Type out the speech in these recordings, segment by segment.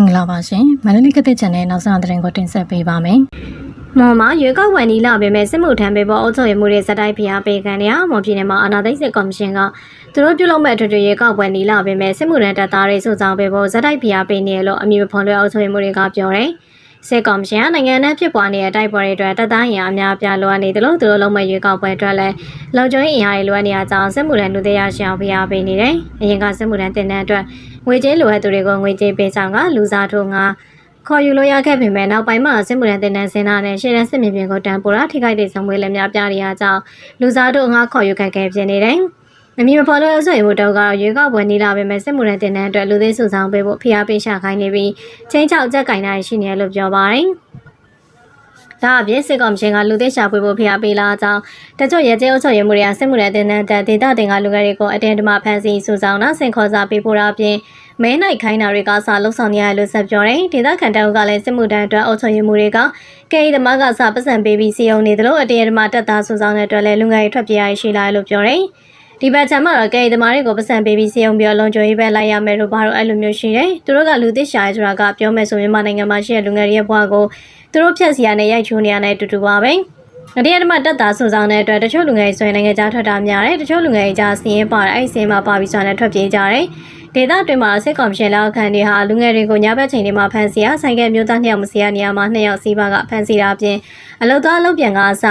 င်္ဂလာပါရှင်မန္တလေးကတဲ့ channel နောက်ဆုံးသတင်းကိုတင်ဆက်ပေးပါမယ်မော်မှာရွေးကောက်ဝယ်နီလာပေမဲ့စစ်မှုထမ်းပေးဖို့အုပ်ချုပ်ရေးမှုတွေစတိုက်ဖျားပေးခံရမော်ပြည်နယ်မှာအာဏာသိမ်းစစ်ကော်မရှင်ကသူတို့ပြုလုပ်မဲ့အထွေထွေရွေးကောက်ဝယ်နီလာပေမဲ့စစ်မှုထမ်းတပ်သားတွေစုဆောင်ပေးဖို့စတိုက်ဖျားပေးနေရလို့အမည်မဖော်လွှဲအုပ်ချုပ်ရေးမှုတွေကပြောတယ် စစ်ကော်မရှင်ကနိုင်ငံနဲ့ဖြစ်ပွားနေတဲ့တိုက်ပွဲတွေအတွက်တပ်သားရင်အများပြားလိုအပ်နေတယ်လို့သူတို့လုံးမဲ့ရွေးကောက်ပွဲအတွက်လည်းလုံခြုံရေးအင်အားတွေလိုအပ်နေရကြောင်းစစ်မှုထမ်းလူသေးရရှောင်ဖျားပေးနေတယ်။အရင်ကစစ်မှုထမ်းတင်တဲ့အတွက်ငွေကြေးလိုအပ်သူတွေကိုငွေကြေးပေးဆောင်ကလူစားထိုးငါခေါ်ယူလို့ရခဲ့ပေမဲ့နောက်ပိုင်းမှာစစ်မှုထမ်းတင်တဲ့စင်နာနဲ့ရှေ့တန်းစစ်မြေပြင်ကိုတန်ပိုတာထိခိုက်တဲ့ဆောင်မွေးလည်းများပြားနေရကြောင်းလူစားတို့ငါခေါ်ယူခဲ့ခဲ့ဖြစ်နေတယ်။ အမည်မဖော်လို့အဆိုရင်မှုတော့ကတော့ရွေးကောက်ပွဲနေလာပေမဲ့စစ်မှုထမ်းတင်တဲ့အတွက်လူသေးစုဆောင်ပေးဖို့ဖိအားပေးရှာခိုင်းနေပြီးချင်းချောက်ကြက်ကင်တာရှိနေရလို့ပြောပါတယ်။ဒါအပြင်စစ်ကောင်ရှင်ကလူသေးရှာဖွေဖို့ဖိအားပေးလာကြောင်းတချို့ရဲကျဲအုပ်ချုပ်ရေးမှုတွေကစစ်မှုထမ်းတင်တဲ့ဒေသတင်ကလူငယ်တွေကိုအတင်းတမဖမ်းဆီးစုဆောင်တာဆင်ခေါ်စာပေးပို့တာအပြင်မဲနိုင်ခိုင်းတာတွေကစလှုပ်ဆောင်နေရလို့ဆက်ပြောတယ်ဒေသခံတောက်ကလည်းစစ်မှုတန်းအတွက်အုပ်ချုပ်ရေးမှုတွေကကဲဤသမားကစပတ်စံပေးပြီးစီယုံနေတယ်လို့အတရားဓမ္မတက်သားစုဆောင်တဲ့အတွက်လည်းလူငယ်တွေထွက်ပြေးရရှိလာလို့ပြောတယ် ဒီဘက်ချမ်းမှာတော့ကဲဤသမားတွေကိုပတ်စံပေးပြီးစီယုံပြီးတော့လုံခြုံရေးပဲလိုက်ရမယ်လို့ဘာလို့အဲ့လိုမျိုးရှိတယ်သူတို့ကလူသစ်ရှာရဲဆိုတာကပြောမယ်ဆိုရင်မြန်မာနိုင်ငံမှာရှိတဲ့လူငယ်တွေရဲ့ဘဝကိုသူတို့ဖြတ်စီရနဲ့ရိုက်ချိုးနေရတဲ့အတူတူပါပဲအတရားဓမ္မတက်တာစုဆောင်တဲ့အတွက်တချို့လူငယ်တွေဆိုရင်နိုင်ငံခြားထွက်တာများတယ်တချို့လူငယ်တွေကြားစီးရင်ပါတယ်အဲ့ဒီစီးရင်မှာပါပြီးဆိုရင်ထွက်ပြေးကြတယ်ဒေသတွင်မှာစစ်ကော်မရှင်လက်အောက်ခံတွေဟာလူငယ်တွေကိုညဘက်ချိန်တွေမှာဖမ်းဆီးရဆိုင်ကမျိုးသားနှစ်ယောက်မစီရနေရာမှာနှစ်ယောက်စီးပါကဖမ်းဆီးတာအပြင်အလုတ်သားအလုတ်ပြန်ကအစ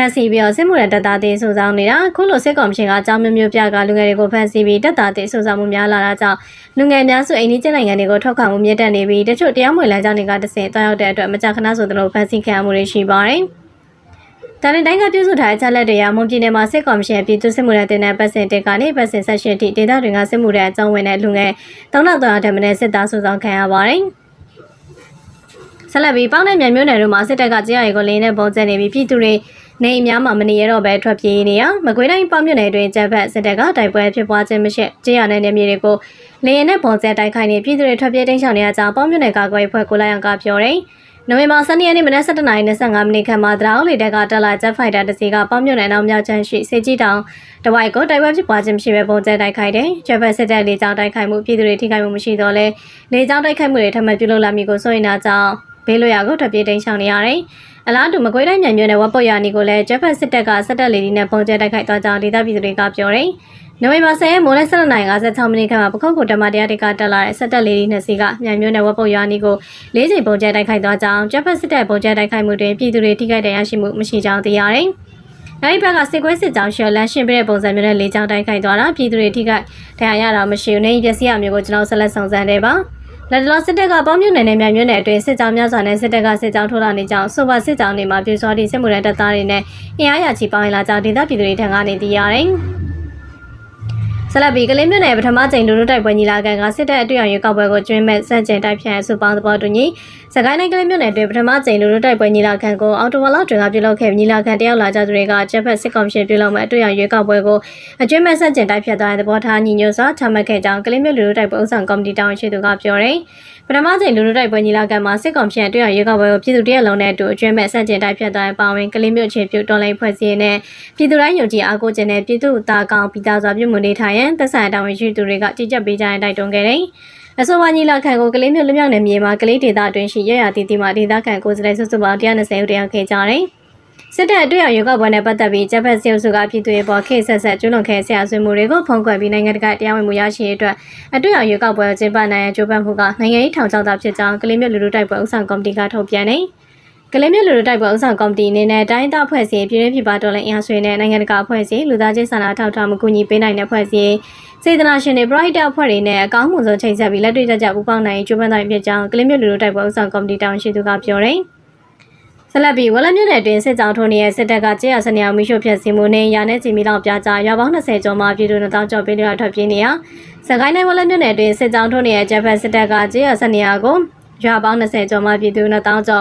ဖမ်းဆီးပြီးတော့စစ်မှုရတပ်သားတွေစုဆောင်နေတာခုလိုစစ်ကော်မရှင်ကအကြောင်းမျိုးမျိုးပြကလူငယ်တွေကိုဖမ်းဆီးပြီးတပ်သားတွေစုဆောင်မှုများလာတာကြောင့်လူငယ်များစုအိမ်နီးချင်းနိုင်ငံတွေကိုထောက်ခံမှုမြင့်တက်နေပြီးတချို့တရားမဝင်လမ်းကြောင်းတွေကတဆင့်တွားရောက်တဲ့အတွက်မကြာခဏဆိုသလိုဖမ်းဆီးခံရမှုတွေရှိပါတယ်။တန်တိုင်းကပြုစုထားတဲ့ချက်လက်တွေရမွန်ပြည်နယ်မှာစစ်ကော်မရှင်ပြည်သူ့စစ်မှုထမ်းတင်တဲ့ပတ်စင်တင်ကနေပတ်စင်ဆက်ရှင်ထိဒေသတွင်ကစစ်မှုထမ်းအကြောင်းဝင်တဲ့လူငယ်3300တမနဲ့စစ်သားစုဆောင်ခံရပါတယ်။ ဆက်လက်ပြီးပေါင်းတဲ့မြန်မျိုးနယ်တို့မှာစစ်တပ်ကကြေးရီကိုလင်းနဲ့ပုံကျနေပြီးပြည်သူတွေနေအများမှာမနေရတော့ပဲထွက်ပြေးနေရမကွေးတိုင်းပေါင်းမြို့နယ်တွင်ကျက်ဖက်စစ်တပ်ကတိုက်ပွဲဖြစ်ပွားခြင်းမရှိကြေးရတဲ့နေမြေတွေကိုလေရင်နဲ့ပုံကျတိုက်ခိုက်နေပြည်သူတွေထွက်ပြေးတိမ်းရှောင်နေရကြောင်းပေါင်းမြို့နယ်ကာကွယ်ဖွဲ့ကိုလိုက်အောင်ကပြောတယ်။နိုဝင်ဘာ12ရက်နေ့မနက်7:25မိနစ်ခန့်မှာတရောင်းလေတပ်ကတက်လာဂျက်ဖိုက်တာတစ်စီးကပေါင်းမြို့နယ်နောက်မြောက်ချမ်းရှိစေကြီးတောင်တဝိုက်ကိုတိုက်ပွဲဖြစ်ပွားခြင်းမရှိဘဲပုံကျတိုက်ခိုက်တယ်။ဂျက်ဖက်စစ်တပ်လေကြောင်းတိုက်ခိုက်မှုပြည်သူတွေထိခိုက်မှုမရှိတော့လဲလေကြောင်းတိုက်ခိုက်မှုတွေထပ်မံပြုလုပ်လာမည်ကိုစိုးရိမ်တာကြောင့် ဘေးလွရာကိုထွက်ပြေးတိမ်းရှောင်နေရတယ်။အလားတူမကွေးတိုင်းမြန်မြို့နယ်ဝက်ပုတ်ရနီကိုလည်းဂျက်ဖက်စစ်တပ်ကစက်တက်လေဒီနဲ့ပုံကျတိုက်ခိုက်သွားကြောင်းဒေသပြည်သူတွေကပြောတယ်။နိုဝင်ဘာ10ရက်မိုးလယ်7:56မိနစ်ခန့်မှာပခုတ်ကိုတမတရားတွေကတက်လာတဲ့စက်တက်လေဒီနှစ်စီးကမြန်မြို့နယ်ဝက်ပုတ်ရနီကို၄ချိန်ပုံကျတိုက်ခိုက်သွားကြောင်းဂျက်ဖက်စစ်တပ်ပုံကျတိုက်ခိုက်မှုတွင်ပြည်သူတွေထိခိုက်ဒဏ်ရာရှိမှုမရှိကြောင်းသိရတယ်။အဲဒီဘက်ကစစ်ကွဲစစ်ကြောင်းရှော်လန်ရှင်ပြတဲ့ပုံစံမျိုးနဲ့လေးချောင်းတိုက်ခိုက်သွားတာပြည်သူတွေထိခိုက်ဒဏ်ရာရတာမရှိဘူး။နေပစ္စည်းအမျိုးကိုကျွန်တော်ဆက်လက်ဆောင်စမ်းတယ်ပါ။ လက်တလောစစ်တပ်ကပေါင်းမြို့နယ်နဲ့မြိုင်မြို့နယ်အတွင်းစစ်ကြောင်းများစွာနဲ့စစ်တပ်ကစစ်ကြောင်းထိုးလာနေကြောင်းဆိုပါစစ်ကြောင်းတွေမှာပြူစောတိစစ်မှုရန်တပ်သားတွေနဲ့အင်အားရချီပေါင်းလာကြောင်းဒေသပြည်သူတွေထံကနေသိရတယ်။ ဆလဘီကလေးမြို့နယ်ပထမကြိမ်လူလူတိုက်ပွဲညီလာခံကစစ်တပ်အတွေ့အကြုံရွေးကောက်ပွဲကိုကျွင်းမဲ့စန့်ကျင်တိုက်ဖြန့်အစုပေါင်းသဘောတူညီစကိုင်းတိုင်းကလေးမြို့နယ်တွင်ပထမကြိမ်လူလူတိုက်ပွဲညီလာခံကိုအော်တိုဝါလောက်တွင်ကပြုလုပ်ခဲ့ညီလာခံတယောက်လာကြသူတွေကဂျက်ဖက်စစ်ကောင်ရှင်ပြုလုပ်မဲ့အတွေ့အကြုံရွေးကောက်ပွဲကိုအကျွင်းမဲ့စန့်ကျင်တိုက်ဖြတ်သွားတဲ့သဘောထားညီညွတ်စွာချမှတ်ခဲ့ကြောင်းကလေးမြို့လူလူတိုက်ပွဲဥဆောင်ကော်မတီတောင်ရှိသူကပြောတယ်ပထမကြိမ်လူလူတိုက်ပွဲညီလာခံမှာစစ်ကောင်ရှင်အတွေ့အကြုံရွေးကောက်ပွဲကိုပြည်သူတရက်လုံးနဲ့အတူအကျွင်းမဲ့စန့်ကျင်တိုက်ဖြတ်သွားတဲ့ပါဝင်ကလေးမြို့ချင်းပြုတော်လိုင်းဖွဲ့စည်းနဲ့ပြည်သူတိုင်းယုံကြည်အားကိုးခြင်းနဲ့ပြည်သူသားကောင်ပြည်သားစွာပြုမှုနေထိုင်ရန်သက်ဆိုင်တာဝန်ရှိသူတွေကကြည်ကြပ်ပေးကြတဲ့တိုက်တွန်းခဲ့တယ်။အဆိုပါညီလာခံကိုကလေးမျိုးလွမြောက်နယ်မြေမှာကလေးဒေသအတွင်းရှိရရတီတီမှာဒေသခံကိုယ်စားလှယ်စုစုပေါင်း120ဦးတရားခဲ့ကြတယ်။စစ်တပ်အတွေ့အကြုံရွေးကောက်ပွဲနဲ့ပတ်သက်ပြီးဂျပန်စီအုပ်စုကပြည်သူ့ရဲ့ပေါ်ခေတ်ဆက်ဆက်ကျွလွန်ခဲ့ဆရာဆွေးမှုတွေကိုဖုံးကွယ်ပြီးနိုင်ငံတကာတရားဝင်မှုရရှိရေးအတွက်အတွေ့အကြုံရွေးကောက်ပွဲကျင်းပနိုင်ရန်ကြိုးပမ်းမှုကနိုင်ငံရေးထောင်ချောက်တာဖြစ်ကြောင်းကလေးမျိုးလူလူတိုက်ပွဲဥဆောင်ကော်မတီကထုတ်ပြန်တယ်။ ကလေးမျိုးလူလူတိုက်ပွဲဥဆောင်ကော်မတီအနေနဲ့တိုင်းဒေသဖွဲ့စည်းပြည်တွင်းပြည်ပတော်လှန်အင်အားဆွေးနဲ့နိုင်ငံတကာအဖွဲ့အစည်းလူသားချင်းစာနာထောက်ထားမှုကူညီပေးနိုင်တဲ့အဖွဲ့အစည်းစေတနာရှင်တွေ bright အဖွဲ့တွေနဲ့အကောင်းမှုဆုံးချိန်ဆက်ပြီးလက်တွေ့ကြကြပူးပေါင်းနိုင်ကြိုးပမ်းနိုင်ဖြစ်ကြောင်းကလေးမျိုးလူလူတိုက်ပွဲဥဆောင်ကော်မတီတောင်ရှိသူကပြောတယ်။ဆက်လက်ပြီးဝလမြို့နယ်တွင်စစ်ကြောင်းထိုးနေတဲ့စစ်တပ်ကကြေးရစနေအောင်မိရှုဖြတ်စီမှုနဲ့ရာနဲ့ချီမီလောက်ပြကြရွာပေါင်း20ကျော်မှပြည်သူတို့တောင်းကြောပေးလျက်ထွက်ပြေးနေရစကိုင်းတိုင်းဝလမြို့နယ်တွင်စစ်ကြောင်းထိုးနေတဲ့ဂျပန်စစ်တပ်ကကြေးရစနေအောင်ကိုရွာပေါင်း20ကျော်မှပြည်သူတို့တောင်းကြော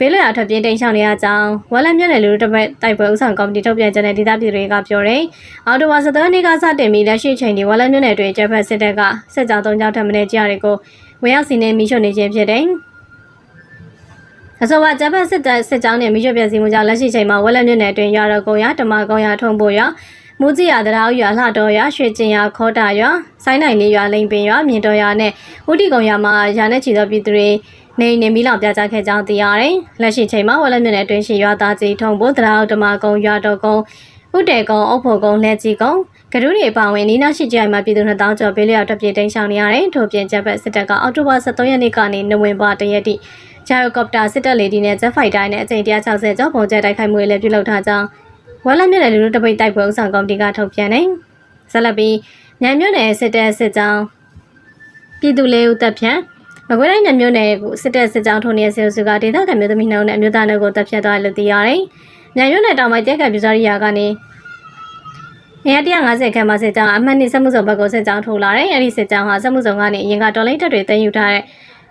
ဘေးလွရာထွက်ပြေးတိမ်းရှောင်နေရကြောင်းဝက်လက်မြို့နယ်လူတို့တိုက်ပွဲဥဆောင်ကော်မတီထုတ်ပြန်ချက်နဲ့ဒေသပြည်တွေကပြောတယ်။အော်တိုဝါစသွန်းနေကစတင်ပြီးလက်ရှိချိန်ဒီဝက်လက်မြို့နယ်တွင်ကျဖက်စစ်တပ်ကစစ်ကြောင်း၃ကြောင်းထပ်မံကြားတွေကိုဝင်ရောက်စီးနှင်းမိရှုနေခြင်းဖြစ်တယ်။အဆိုပါဂျပန်စစ်တပ်စစ်ကြောင်းနဲ့မိရှုပြစီမှုကြောင့်လက်ရှိချိန်မှာဝက်လက်မြို့နယ်တွင်ရွာတော်ကုန်းရတမကုန်းရထုံဖို့ရမူကြီးရတရားရွာလှတော်ရွာရွှေကျင်ရွာခေါတာရွာဆိုင်းနိုင်လေးရွာလိန်ပင်ရွာမြင်တော်ရွာနဲ့ဝတိကုံရွာမှာရာနဲ့ချီသောပြည်သူတွေ နေနေမီလောက်ပြကြခဲ့ကြောင်းသိရတယ်။လက်ရှိချိန်မှာဝက်လက်မြင့်တဲ့တွင်းရှိရွာသားကြီးထုံဖို့တရားဓမ္မကုံရွာတော်ကုံဥတေကုံအုပ်ဖို့ကုံလက်ကြီးကုံကဒူးတွေပါဝင်နီးနားရှိကြိုင်မှာပြည်သူ2000ကျော်ပေးလျောက်တက်ပြေတိန်ရှောင်နေရတယ်။ထို့ပြင်ချက်ဘက်စစ်တပ်ကအောက်တိုဘာ23ရက်နေ့ကနေနိုဝင်ဘာ1ရက်ထိဂျာရိုကော်ပတာစစ်တပ်လေဒီနဲ့ဂျက်ဖိုက်တိုင်းနဲ့အကြိမ်160ကျော်ပုံကျဲတိုက်ခိုက်မှုတွေလည်းပြုလုပ်ထားကြောင်းဝက်လက်မြက်တဲ့လူတို့တပိတ်တိုက်ပွဲဥဆောင်ကော်မတီကထုတ်ပြန်တယ်။ဆက်လက်ပြီးညံမြို့နယ်စစ်တပ်စစ်ကြောင်းပြည်သူလေးဦးတပ်ဖြန့် မကွေးတိုင်းညံမြို့နယ်ကိုစစ်တပ်စစ်ကြောင်းထုံနေတဲ့ဆေးစုကဒေသခံမျိုးသမီးနှုံနဲ့အမျိုးသားတို့ကိုတပ်ဖြတ်သွားတယ်လို့သိရတယ်။ညံမြို့နယ်တောင်ပိုင်းတက်ခတ်ပြူစားရိယာကနေနေရာ150ခန်းမှာစစ်ကြောင်းအမှတ်နှစ်စက်မှုစုံဘက်ကိုစစ်ကြောင်းထိုးလာတယ်။အဲဒီစစ်ကြောင်းဟာစက်မှုစုံကနေအရင်ကတော်လိုင်းတပ်တွေတင်ယူထားတဲ့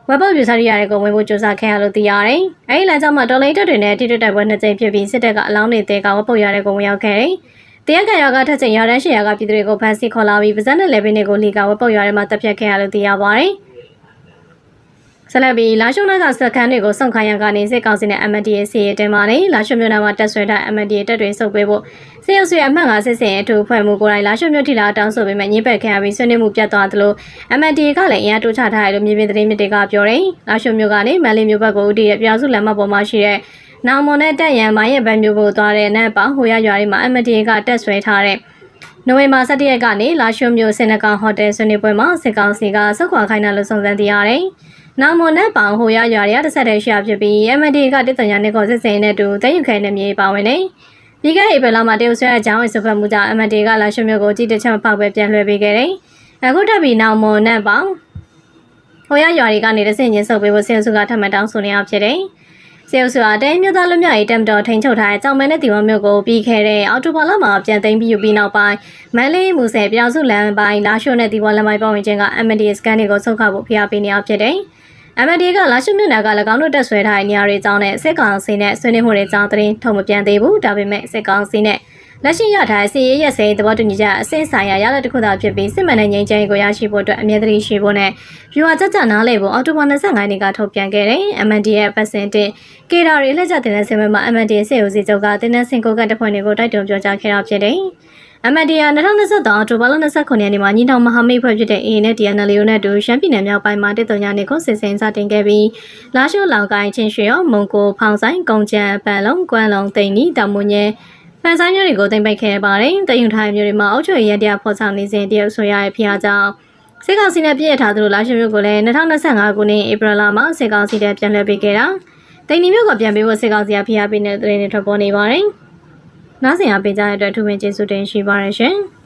ဝက်ပုတ်ပြူစားရိယာတွေကိုဝင်ဖို့ကြိုးစားခဲ့ရလို့သိရတယ်။အဲဒီလမ်းကြောင်းမှာတော်လိုင်းတပ်တွေနဲ့တိတိတိုက်ပွဲနှစ်ကြိမ်ဖြစ်ပြီးစစ်တပ်ကအလောင်းတွေတဲကဝက်ပုတ်ရတဲ့ကိုဝင်ရောက်ခဲ့တယ်။တရားခံရွာကထက်ချင်ရွာတန်းရှိရွာကပြည်သူတွေကိုဖမ်းဆီးခေါ်လာပြီးပါဇက်နဲ့လေပင်းတွေကိုလီကဝက်ပုတ်ရွာထဲမှာတပ်ဖြတ်ခဲ့ရလို့သိရပါတယ်။ ဆက်လက်ပြီးလာရှုံးကစခန်းတွေကိုစုံခိုင်းရန်ကနေစစ်ကောင်စီနဲ့ MNDA စီရဲတင်ပါနေလာရှုံးမြို့နယ်မှာတက်ဆွဲထား MNDA တပ်တွေစုပ်ပေးဖို့စစ်ရုပ်ဆွေအမှတ်၅စစ်စင်အထူးဖွဲ့မှုကိုယ်တိုင်လာရှုံးမြို့ထိလာတောင်းဆိုပေမဲ့ညှိပက်ခံရပြီးဆွေးနွေးမှုပြတ်သွားသလို MNDA ကလည်းအင်အားတိုးချထားတယ်လို့မြေပြင်သတင်းမြစ်တွေကပြောတယ်။လာရှုံးမြို့ကနေမန်လေးမြို့ဘက်ကိုဦးတည်တဲ့ပြောင်းစုလမ်းမပေါ်မှာရှိတဲ့နောင်မွန်နဲ့တက်ရန်မိုင်းရဲ့ဘက်မျိုးကိုသွားတဲ့နတ်ပေါဟိုရရွာတွေမှာ MNDA ကတက်ဆွဲထားတဲ့နိုဝင်ဘာ17ရက်ကနေလာရှုံမြို့စင်နကောင်ဟိုတယ်ဆွေးနွေးပွဲမှာစစ်ကောင်စီကစောက်ခွာခိုင်းတာလို့စုံစမ်းသိရတယ်။ နောင်မွန်နဲ့ပေါင်ဟိုရရွာတွေကတစ်ဆက်တည်းရှာဖြစ်ပြီး MD ကတစ်တန်ညာနဲ့ကိုစစ်စင်နဲ့တူတည်ယူခိုင်းတဲ့မြေပါဝင်နေ။ပြီးခဲ့တဲ့ဧပြီလမှာတရုတ်ဆွဲအကြောင်းဝင်စဖတ်မှုကြောင့် MD ကလာရှုံမြို့ကိုကြည့်တစ်ချက်မဖောက်ပဲပြန်လွှဲပေးခဲ့တယ်။အခုတက်ပြီးနောင်မွန်နဲ့ပေါင်ဟိုရရွာတွေကနေတဆင့်ချင်းဆုပ်ပေးဖို့ဆင်စုကထပ်မံတောင်းဆိုနေအောင်ဖြစ်တယ်။စေအုပ်စုအတဲမြို့သားလူမျိုးရေးတမ်တော်ထိန်ချုပ်ထားတဲ့ကြောင်မဲနဲ့တီဝမ်မြို့ကိုပြီးခဲ့တဲ့အော်တိုဘာလမှာပြန်သိမ်းပြီးယူပြီးနောက်ပိုင်းမန်လေးမူဆယ်ပြောင်စုလမ်းပိုင်းလာရှိုနဲ့တီဝမ်လမ်းပိုင်းပတ်ဝန်းကျင်က MND စကန်တွေကိုဆုတ်ခဖို့ဖိအားပေးနေအောင်ဖြစ်တယ်။ MND ကလာရှိုမြို့နယ်က၎င်းတို့တက်ဆွဲထားတဲ့နေရာတွေကြောင်းနဲ့စစ်ကောင်စီနဲ့ဆွေးနွေးမှုတွေကြောင်းသတင်းထုတ်မပြန်သေးဘူး။ဒါပေမဲ့စစ်ကောင်စီနဲ့လက်ရှိရထားတဲ့စီရေးရက်စဲသဘောတူညီချက်အစစ်ဆိုင်ရာရလဒ်တစ်ခုသာဖြစ်ပြီးစစ်မှန်တဲ့ငြိမ်းချမ်းရေးကိုရရှိဖို့အတွက်အမြဲတမ်းရှိဖို့နဲ့ယူဝါကြကြနားလည်ဖို့အော်တိုဘာ25ရက်နေ့ကထုတ်ပြန်ခဲ့တယ်။ MND ရဲ့ပတ်စင်တင်ကေတာတွေလက်ကျတင်တဲ့ဆင်ပွဲမှာ MND စေဦးစီချုပ်ကတင်းနှင်းစင်ကိုကတပ်ဖွဲ့တွေကိုတိုက်တွန်းပြောကြားခဲ့တာဖြစ်တယ်။ MND က2023အောက်တိုဘာလ29ရက်နေ့မှာညီနောင်မဟာမိတ်ဖွဲ့ဖြစ်တဲ့ AA နဲ့ DNL နဲ့တူရှမ်းပြည်နယ်မြောက်ပိုင်းမှာတစ်တုံညာနေကိုစစ်စင်စတင်ခဲ့ပြီးလာရှိုးလောင်ကိုင်းချင်းရွှေရောမုံကိုဖောင်ဆိုင်ကုံချံပန်လုံးကွမ်းလုံးတိန်နီတောင်မွန်ရဲဖန်ဆိုင်မျိုးတွေကိုတင်ပိတ်ခဲ့ပါတယ်။တယုံထိုင်မျိုးတွေမှာအုပ်ချုပ်ရေးရတရားဖော်ဆောင်နေစဉ်တရုတ်ဆိုရရဲ့ဖျားကြောင့်စစ်ကောင်စီနဲ့ပြည့်ရထားသလိုလာရှိုးမျိုးကိုလည်း2025ခုနှစ်ဧပြီလမှာစစ်ကောင်စီတပ်ပြန်လှည့်ပေးခဲ့တာ။တိန်နီမျိုးကပြန်ပေးဖို့စစ်ကောင်စီကဖိအားပေးနေတဲ့သတင်းတွေထွက်ပေါ်နေပါတယ်။ နားဆင်အားပေးကြတဲ့အတွက်ထူးပင်ကျေးဇူးတင်ရှိပါရရှင်။